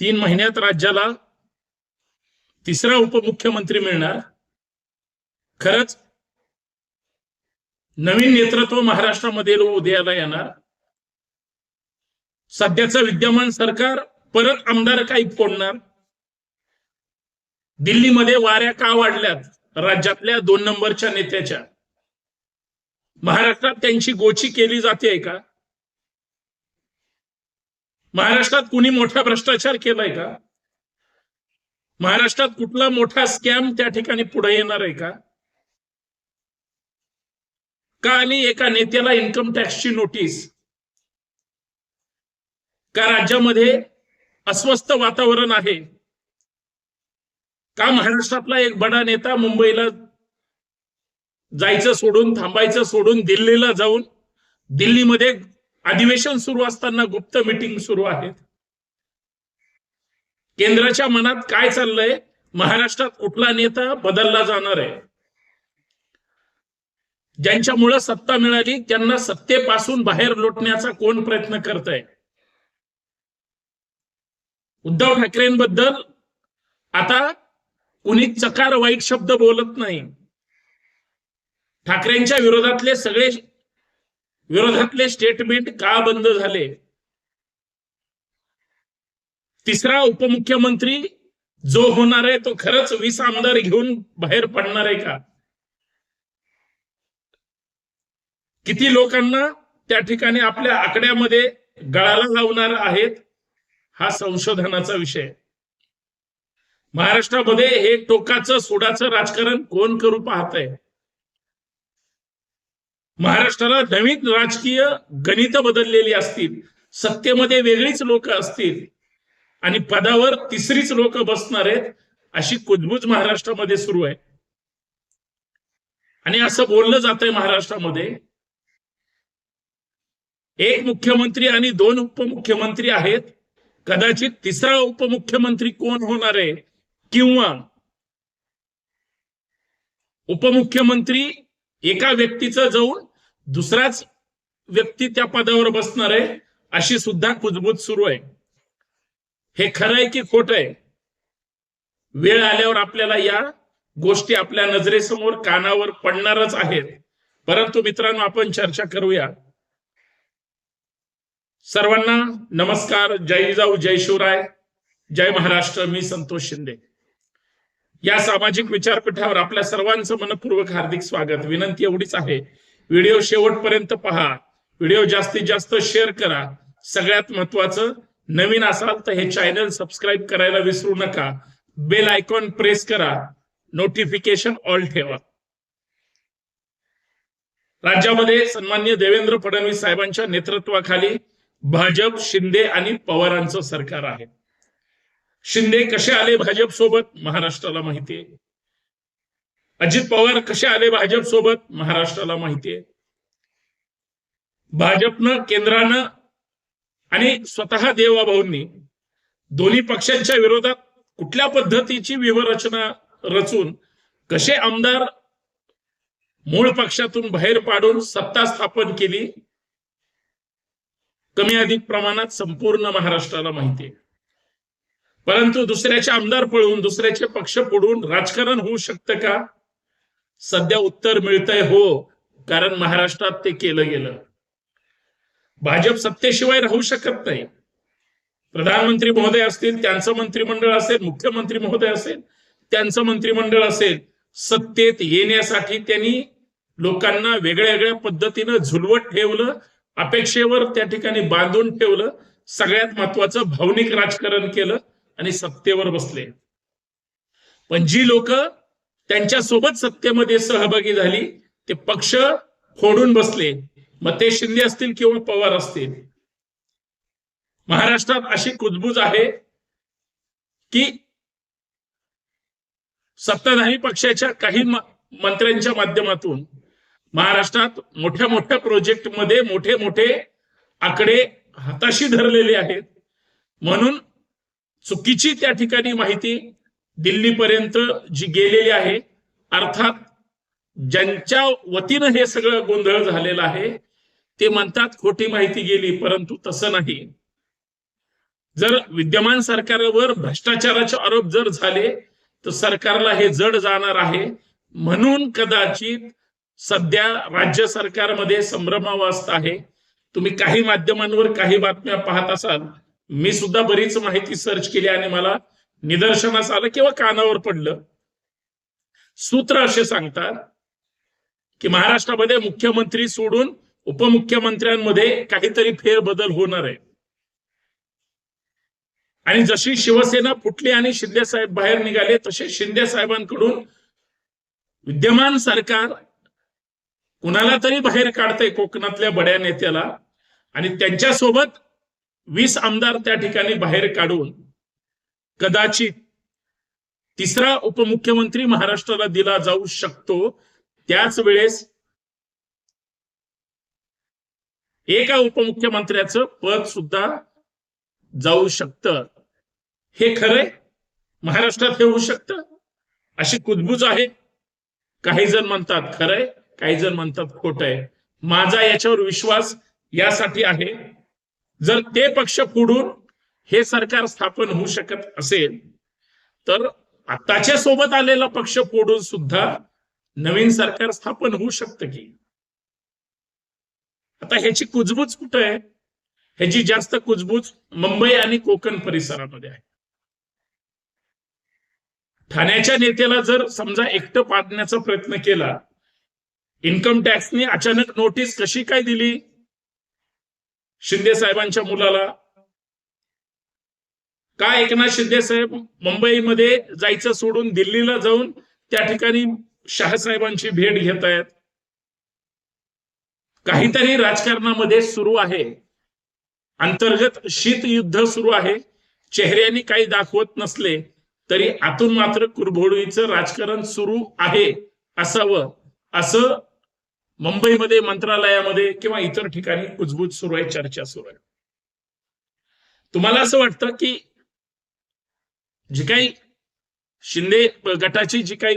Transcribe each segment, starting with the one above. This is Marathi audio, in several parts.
तीन महिन्यात राज्याला तिसरा उपमुख्यमंत्री मिळणार. खरंच नवीन नेतृत्व महाराष्ट्रामध्ये उदयाला येणार. सध्याचं विद्यमान सरकार परत आमदार काही फोडणार. दिल्लीमध्ये वाऱ्या का वाढल्यात? राज्यातल्या दोन नंबरच्या नेत्याच्या. महाराष्ट्रात त्यांची गोची केली जाते का? महाराष्ट्रात कुणी मोठा भ्रष्टाचार केलाय का? महाराष्ट्रात कुठला मोठा स्कॅम त्या ठिकाणी पुढे येणार आहे का? का आणि एका नेत्याला इन्कम टॅक्सची नोटीस का राज्यामध्ये अस्वस्थ वातावरण आहे? का महाराष्ट्रातला एक बडा नेता मुंबईला जायचं सोडून थांबायचं सोडून दिल्लीला जाऊन दिल्लीमध्ये अधिवेशन सुरू असताना गुप्त मिटिंग सुरू आहेत. केंद्राच्या मनात काय चाललंय? महाराष्ट्रात कुठला नेता बदलला जाणार आहे? ज्यांच्यामुळं सत्ता मिळाली त्यांना सत्तेपासून बाहेर लोटण्याचा कोण प्रयत्न करत आहे उद्धव ठाकरेंबद्दल आता कुणी चकार वाईट शब्द बोलत नाही. ठाकरेंच्या विरोधातले सगळे विरोधातले स्टेटमेंट का बंद झाले? तिसरा उपमुख्यमंत्री जो होणार आहे तो खरंच वीस आमदार घेऊन बाहेर पडणार आहे का? किती लोकांना त्या ठिकाणी आपल्या आकड्यामध्ये गळाला लावणार आहेत हा संशोधनाचा विषय. महाराष्ट्रामध्ये हे टोकाचं सोडाचं राजकारण कोण करू पाहत आहे महाराष्ट्राला नवीन राजकीय गणित बदललेली असतील सत्तेमध्ये वेगळीच लोक असतील आणि पदावर तिसरीच लोक बसणार आहेत अशी कुजबूज महाराष्ट्रामध्ये सुरू आहे. आणि असं बोललं जात आहे महाराष्ट्रामध्ये एक मुख्यमंत्री आणि दोन उपमुख्यमंत्री आहेत कदाचित तिसरा उपमुख्यमंत्री कोण होणार आहे किंवा उपमुख्यमंत्री एका व्यक्तीचं जाऊन दुसराच व्यक्ती त्या पदावर बसणार आहे अशी सुद्धा कुजबूज सुरू आहे. हे खरं आहे की खोट आहे? वेळ आल्यावर आपल्याला या गोष्टी आपल्या नजरेसमोर कानावर पडणारच आहेत. परंतु मित्रांनो आपण चर्चा करूया. सर्वांना नमस्कार. जय जाऊ जय शिवराय. जय महाराष्ट्र. मी संतोष शिंदे. या सामाजिक विचारपीठावर आपल्या सर्वांचं मनपूर्वक हार्दिक स्वागत. विनंती एवढीच आहे व्हिडिओ शेवटपर्यंत पहा. व्हिडिओ जास्तीत जास्त शेअर करा. सगळ्यात महत्वाचं नवीन असाल तर हे चॅनल सबस्क्राईब करायला विसरू नका. बेल आयकॉन प्रेस करा. नोटिफिकेशन ऑल ठेवा. राज्यामध्ये सन्मान्य देवेंद्र फडणवीस साहेबांच्या नेतृत्वाखाली भाजप शिंदे आणि पवारांचं सरकार आहे. शिंदे कसे आले भाजप सोबत महाराष्ट्राला माहिती आहे. अजित पवार कसे आले भाजप सोबत? महाराष्ट्राला माहितीये भाजपनं केंद्रानं आणि स्वतः देवाभाऊंनी दोन्ही पक्षांच्या विरोधात कुठल्या पद्धतीची व्यूहरचना रचून कसे आमदार मूळ पक्षातून बाहेर पाडून सत्ता स्थापन केली कमी अधिक प्रमाणात संपूर्ण महाराष्ट्राला माहिती आहे. परंतु दुसऱ्याचे आमदार पळून दुसऱ्याचे पक्ष पडून राजकारण होऊ शकतं का? सध्या उत्तर मिळतंय हो कारण महाराष्ट्रात ते केलं गेलं. भाजप सत्तेशिवाय राहू शकत नाही. प्रधानमंत्री महोदय असतील त्यांचं मंत्रिमंडळ असेल मुख्यमंत्री महोदय असेल त्यांचं मंत्रिमंडळ असेल सत्तेत येण्यासाठी त्यांनी लोकांना वेगळ्या वेगळ्या पद्धतीनं झुलवत ठेवलं अपेक्षेवर त्या ठिकाणी बांधून ठेवलं सगळ्यात महत्वाचं भावनिक राजकारण केलं आणि सत्तेवर बसले. पण जी लोक त्यांच्यासोबत सत्तेमध्ये सहभागी झाली ते पक्ष फोडून बसले. मग ते शिंदे असतील किंवा पवार असतील. महाराष्ट्रात अशी कुजबूज आहे की सत्ताधारी पक्षाच्या काही मंत्र्यांच्या माध्यमातून महाराष्ट्रात मोठ्या मोठ्या प्रोजेक्टमध्ये मोठे मोठे आकडे हाताशी धरलेले आहेत. म्हणून चुकीची त्या ठिकाणी माहिती दिल्लीपर्यंत जी गेलेली आहे अर्थात ज्यांच्या वतीनं हे सगळं गोंधळ झालेला आहे ते म्हणतात खोटी माहिती गेली परंतु तसं नाही. जर विद्यमान सरकारवर भ्रष्टाचाराचे आरोप जर झाले तर सरकारला हे जड जाणार आहे. म्हणून कदाचित सध्या राज्य सरकारमध्ये संभ्रमावस्था आहे. तुम्ही काही माध्यमांवर काही बातम्या पाहत असाल. मी सुद्धा बरीच माहिती सर्च केली आणि मला निदर्शनास आलं किंवा कानावर पडलं. सूत्र असे सांगतात की महाराष्ट्रामध्ये मुख्यमंत्री सोडून उपमुख्यमंत्र्यांमध्ये काहीतरी फेरबदल होणार आहे. आणि जशी शिवसेना फुटली आणि शिंदे साहेब बाहेर निघाले तसे शिंदे साहेबांकडून विद्यमान सरकार कुणाला तरी बाहेर काढतंय कोकणातल्या बड्या नेत्याला आणि त्यांच्यासोबत वीस आमदार त्या ठिकाणी बाहेर काढून कदाचित तिसरा उपमुख्यमंत्री महाराष्ट्राला दिला जाऊ शकतो. त्याच वेळेस एका उपमुख्यमंत्र्याचं पद सुद्धा जाऊ शकतं. हे खरंय? महाराष्ट्रात हे होऊ शकतं? अशी कुजबूज आहे? काही जण म्हणतात खरंय काही जण म्हणतात खोट आहे माझा याच्यावर विश्वास यासाठी आहे. जर ते पक्ष पुढून हे सरकार स्थापन होऊ शकत असेल तर आताच्या सोबत आलेला पक्ष फोडून सुद्धा नवीन सरकार स्थापन होऊ शकतं की? आता ह्याची कुजबूज कुठं आहे? ह्याची जास्त कुजबूज मुंबई आणि कोकण परिसरामध्ये आहे. ठाण्याच्या नेत्याला जर समजा एकटं पाडण्याचा प्रयत्न केला इन्कम टॅक्सने अचानक नोटीस कशी काय दिली? शिंदे साहेबांच्या मुलाला का एकनाथ शिंदे साहेब मुंबईमध्ये जायचं सोडून दिल्लीला जाऊन त्या ठिकाणी शहासाहेबांची भेट घेत आहेत? काहीतरी राजकारणामध्ये सुरू आहे. अंतर्गत शीत युद्ध सुरू आहे. चेहऱ्याने काही दाखवत नसले तरी आतून मात्र कुरघोडीचं राजकारण सुरू आहे असावं. असं मुंबईमध्ये मंत्रालयामध्ये किंवा इतर ठिकाणी कुजबूज सुरू आहे चर्चा सुरू आहे. तुम्हाला असं वाटतं की जी काही शिंदे गटाची जी काही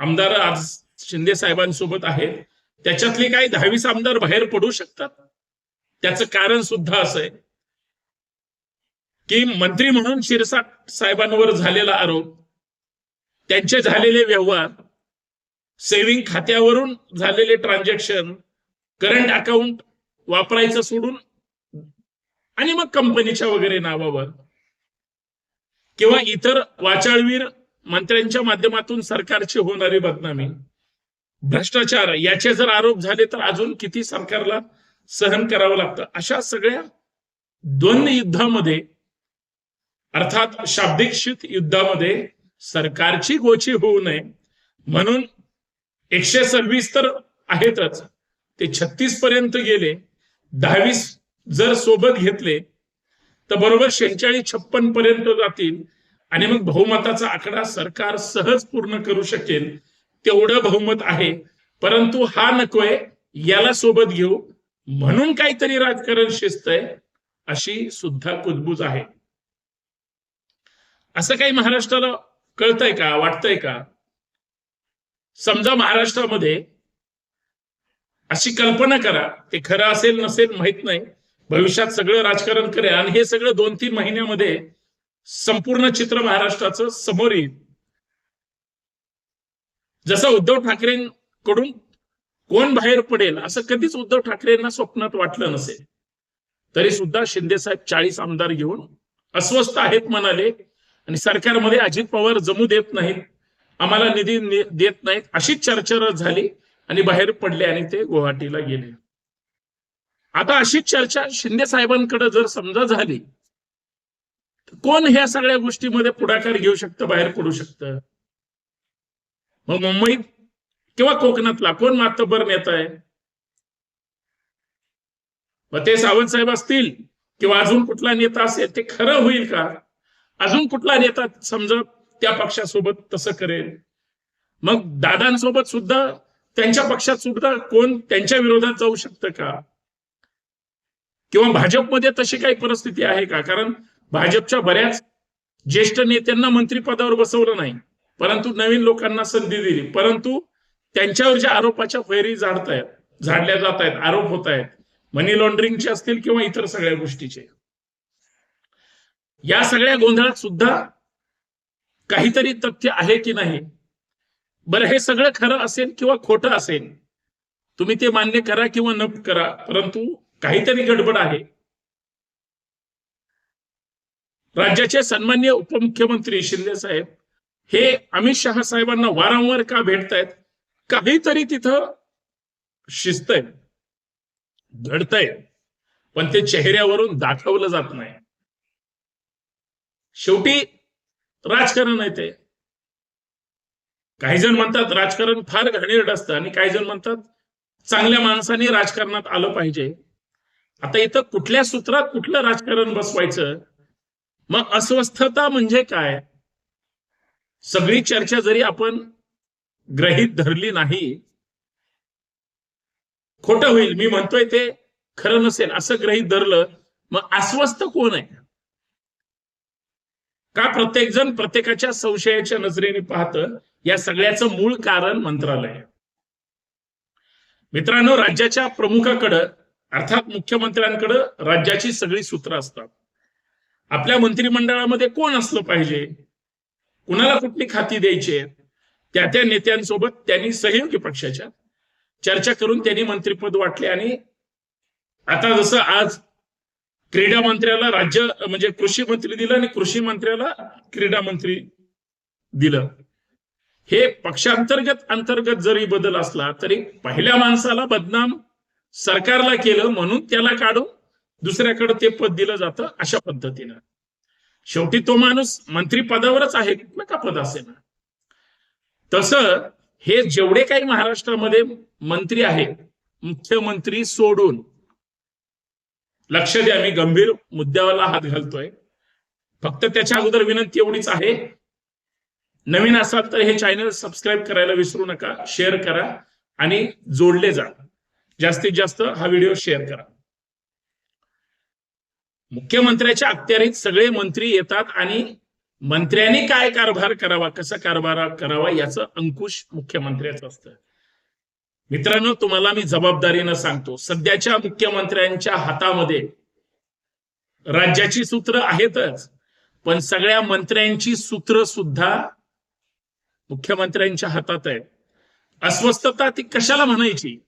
आमदार आज शिंदे साहेबांसोबत आहेत त्याच्यातले काही दहावीस आमदार बाहेर पडू शकतात? त्याचं कारण सुद्धा असं आहे की मंत्री म्हणून शिरसाट साहेबांवर झालेला आरोप त्यांचे झालेले व्यवहार सेव्हिंग खात्यावरून झालेले ट्रान्झॅक्शन करंट अकाउंट वापरायचं सोडून आणि मग कंपनीच्या वगैरे नावावर किंवा इतर वाचाळवीर मंत्र्यांच्या माध्यमातून सरकारची होणारी बदनामी भ्रष्टाचार याचे जर आरोप झाले तर अजून किती सरकारला सहन करावं लागतं? अशा सगळ्या द्वंद्व युद्धामध्ये अर्थात शाब्दिक युद्धामध्ये सरकारची गोची होऊ नये. म्हणून एकशे सव्वीस तर आहेतच. ते छत्तीस पर्यंत गेले. दहावीस जर सोबत घेतले तर बरोबर शेहेचाळीस छप्पन पर्यंत जातील. आणि मग बहुमताचा आकडा सरकार सहज पूर्ण करू शकेल तेवढं बहुमत आहे. परंतु हा नकोय याला सोबत घेऊ. म्हणून काहीतरी राजकारण शिजतय अशी सुद्धा कुजबूज आहे. असं काही महाराष्ट्राला कळतंय का वाटतंय का? समजा महाराष्ट्रामध्ये अशी कल्पना करा ते खरं असेल नसेल माहीत नाही. भविष्यात सगळं राजकारण करेल आणि हे सगळं दोन तीन महिन्यामध्ये संपूर्ण चित्र महाराष्ट्राचं समोर येईल. जसं उद्धव ठाकरेंकडून कोण बाहेर पडेल असं कधीच उद्धव ठाकरेंना स्वप्नात वाटलं नसेल. तरी सुद्धा शिंदे साहेब चाळीस आमदार घेऊन अस्वस्थ आहेत म्हणाले आणि सरकारमध्ये अजित पवार जमू देत नाहीत आम्हाला निधी देत नाहीत अशीच चर्चा झाली आणि बाहेर पडले आणि ते गुवाहाटीला गेले. आता अशीच चर्चा शिंदे साहेबांकडे जर समजा झाली कोण ह्या सगळ्या गोष्टीमध्ये पुढाकार घेऊ शकतं बाहेर पडू शकतं? मग मुंबईत किंवा कोकणातला कोण मातबर नेता आहे? मग ते सावंत साहेब असतील किंवा अजून कुठला नेता असेल ते खरं होईल का? अजून कुठला नेता समजा त्या पक्षासोबत तसं करेल? मग दादांसोबत सुद्धा त्यांच्या पक्षात सुद्धा कोण त्यांच्या विरोधात जाऊ शकतं का? किंवा भाजपमध्ये तशी काही परिस्थिती आहे का? कारण भाजपच्या बऱ्याच ज्येष्ठ नेत्यांना मंत्रिपदावर बसवलं नाही परंतु नवीन लोकांना संधी दिली. परंतु त्यांच्यावर ज्या आरोपाच्या फैरी झाडतायत झाडल्या जात आहेत आरोप होत आहेत मनी लॉन्ड्रिंगचे असतील किंवा इतर सगळ्या गोष्टीचे. या सगळ्या गोंधळात सुद्धा काहीतरी तथ्य आहे की नाही? बरं हे सगळं खरं असेल किंवा खोटं असेल तुम्ही ते मान्य करा किंवा न करा परंतु काहीतरी गडबड आहे. राज्याचे सन्मान्य उपमुख्यमंत्री शिंदे साहेब हे अमित शहा साहेबांना वारंवार का भेटतायत? काहीतरी तिथं शिस्त आहे घडतंय पण ते चेहऱ्यावरून दाखवलं जात नाही. शेवटी राजकारण आहे ते. काही जण म्हणतात राजकारण फार घाणेरड असतं आणि काही जण म्हणतात चांगल्या माणसाने राजकारणात आलं पाहिजे. आता इथं कुठल्या सूत्रात कुठलं राजकारण बसवायचं? मग अस्वस्थता म्हणजे काय? सगळी चर्चा जरी आपण ग्रहित धरली नाही खोट होईल. मी म्हणतोय ते खरं नसेल असं ग्रहित धरलं मग अस्वस्थ कोण आहे? का प्रत्येक जण प्रत्येकाच्या संशयाच्या नजरेने पाहतं? या सगळ्याचं मूळ कारण मंत्रालय मित्रांनो राज्याच्या प्रमुखाकडं अर्थात मुख्यमंत्र्यांकडं राज्याची सगळी सूत्र असतात. आपल्या मंत्रिमंडळामध्ये कोण असलं पाहिजे? कुणाला कुठली खाती द्यायची त्या त्या नेत्यांसोबत त्यांनी सहयोगी पक्षाच्या चर्चा करून त्यांनी मंत्रिपद वाटले आणि आता जसं आज क्रीडा मंत्र्याला राज्य म्हणजे कृषी मंत्री दिलं आणि कृषी मंत्र्याला क्रीडा मंत्री दिलं. हे पक्षांतर्गत अंतर्गत जरी बदल असला तरी पहिल्या माणसाला बदनाम सरकारला केलं म्हणून त्याला काढून दुसऱ्याकडे ते पद दिलं जातं अशा पद्धतीनं. शेवटी तो माणूस मंत्री पदावरच आहे का पद असेल तसं हे जेवढे काही महाराष्ट्रामध्ये मंत्री आहेत मुख्यमंत्री सोडून लक्ष द्या मी गंभीर मुद्द्याला हात घालतोय. फक्त त्याच्या अगोदर विनंती एवढीच आहे. नवीन असाल तर हे चॅनल सबस्क्राईब करायला विसरू नका शेअर करा आणि जोडले जा. जास्तीत जास्त हा व्हिडिओ शेअर करा. मुख्यमंत्र्याच्या अखत्यारीत सगळे मंत्री येतात आणि मंत्र्यांनी काय कारभार करावा कसा कारभार करावा याचं अंकुश मुख्यमंत्र्याचं असतं. मित्रांनो तुम्हाला मी जबाबदारीनं सांगतो सध्याच्या मुख्यमंत्र्यांच्या हातामध्ये राज्याची सूत्र आहेतच पण सगळ्या मंत्र्यांची सूत्र सुद्धा मुख्यमंत्र्यांच्या हातात आहे. अस्वस्थता ती कशाला म्हणायची?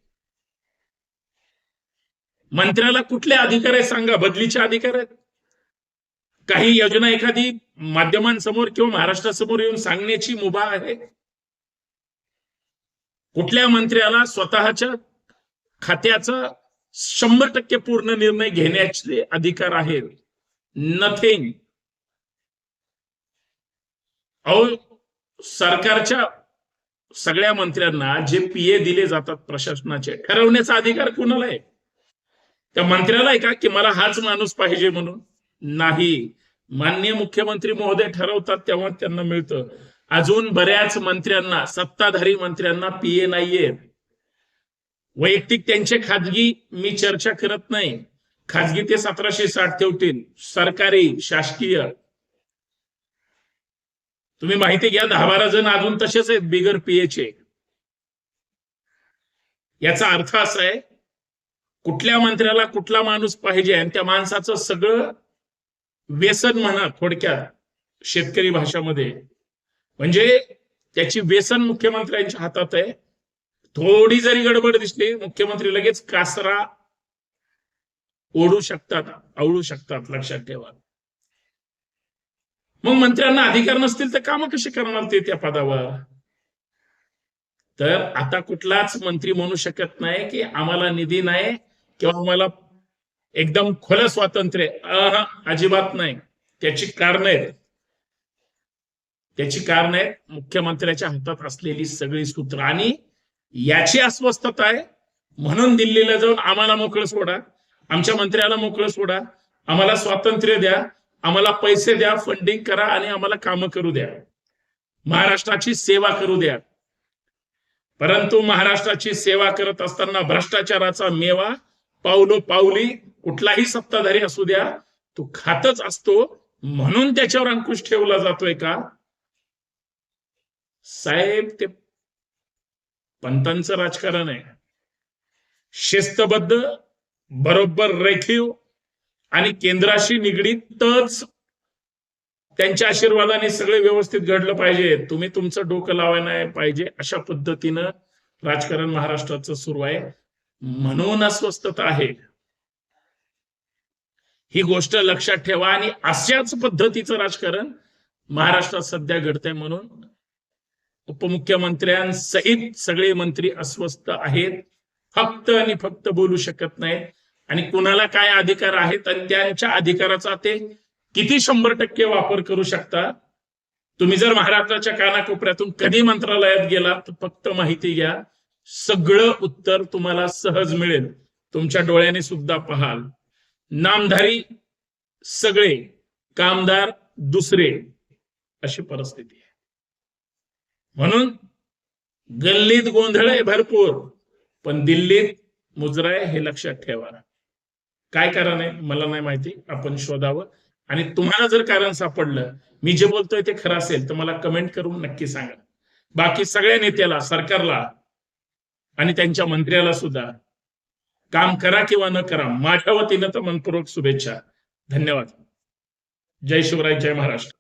मंत्र्याला कुठले अधिकार आहे सांगा बदलीचे अधिकार आहेत? काही योजना एखादी माध्यमांसमोर किंवा महाराष्ट्रासमोर येऊन सांगण्याची मुभा आहे? कुठल्या मंत्र्याला स्वतःच्या खात्याचा शंभर टक्के पूर्ण निर्णय घेण्याचे अधिकार आहेत नथिंग अहो सरकारच्या सगळ्या मंत्र्यांना जे पीए दिले जातात प्रशासनाचे ठरवण्याचा अधिकार कुणाला आहे? त्या मंत्र्याला आहे का की मला हाच माणूस पाहिजे म्हणून. नाही. माननीय मुख्यमंत्री महोदय ठरवतात तेव्हा त्यांना मिळतं. अजून बऱ्याच मंत्र्यांना सत्ताधारी मंत्र्यांना पीए नाहीये. वैयक्तिक त्यांचे खाजगी मी चर्चा करत नाही. खाजगी ते सतराशे साठ ठेवतील. सरकारी शासकीय. तुम्ही माहिती घ्या दहा बारा जण अजून तसेच आहेत बिगर पीएचे याचा अर्थ असा आहे कुठल्या मंत्र्याला कुठला माणूस पाहिजे आणि त्या माणसाचं सगळं व्यसन म्हणा थोडक्यात शेतकरी भाषामध्ये. म्हणजे त्याची व्यसन मुख्यमंत्र्यांच्या हातात आहे. थोडी जरी गडबड दिसली मुख्यमंत्री लगेच कासरा ओढू शकतात आवळू शकतात लक्षात ठेवा. मग मंत्र्यांना अधिकार नसतील तर कामं कशी करणार ते त्या पदावर? तर आता कुठलाच मंत्री म्हणू शकत नाही की आम्हाला निधी नाही किंवा आम्हाला एकदम खुलं स्वातंत्र्य अजिबात नाही. त्याची कारण आहेत. त्याची कारण आहेत मुख्यमंत्र्याच्या हातात असलेली सगळी सूत्र. आणि याची अस्वस्थता आहे. म्हणून दिल्लीला जाऊन आम्हाला मोकळं सोडा. आमच्या मंत्र्याला मोकळं सोडा. आम्हाला स्वातंत्र्य द्या. आम्हाला पैसे द्या फंडिंग करा आणि आम्हाला कामं करू द्या. महाराष्ट्राची सेवा करू द्या. परंतु महाराष्ट्राची सेवा करत असताना भ्रष्टाचाराचा मेवा पावलो पावली कुठलाही सत्ताधारी असू द्या तो खातच असतो. म्हणून त्याच्यावर अंकुश ठेवला जातोय का? साहेब ते पंतांचं राजकारण आहे. शिस्तबद्ध बरोबर रेखीव आणि केंद्राशी निगडीतच त्यांच्या आशीर्वादाने सगळे व्यवस्थित घडलं पाहिजे. तुम्ही तुमचं डोकं लावायला पाहिजे. अशा पद्धतीनं राजकारण महाराष्ट्राचं सुरू आहे. म्हणून अस्वस्थता आहे. ही गोष्ट लक्षात ठेवा आणि अशाच पद्धतीचं राजकारण महाराष्ट्रात सध्या घडतंय म्हणून उपमुख्यमंत्र्यांसहित सगळे मंत्री अस्वस्थ आहेत. फक्त आणि फक्त बोलू शकत नाहीत. आणि कुणाला काय अधिकार आहेत आणि त्यांच्या अधिकाराचा ते किती शंभर टक्के वापर करू शकता? तुम्ही जर महाराष्ट्राच्या कानाकोपऱ्यातून कधी मंत्रालयात गेला तर फक्त माहिती घ्या. सगळं उत्तर तुम्हाला सहज मिळेल. तुमच्या डोळ्याने सुद्धा पाहाल. नामधारी सगळे कामदार दुसरे अशी परिस्थिती आहे. म्हणून गल्लीत गोंधळ आहे भरपूर पण दिल्लीत मुजरा आहे हे लक्षात ठेवा. काय कारण आहे मला नाही माहिती आपण शोधावं. आणि तुम्हाला जर कारण सापडलं मी जे बोलतोय ते खरं असेल तर मला कमेंट करून नक्की सांगा. बाकी सगळ्या नेत्याला सरकारला आणि त्यांच्या मंत्र्याला सुद्धा. काम करा किंवा न करा माझ्या वतीनं तर मनपूर्वक शुभेच्छा. धन्यवाद. जय शिवराय जय महाराष्ट्र.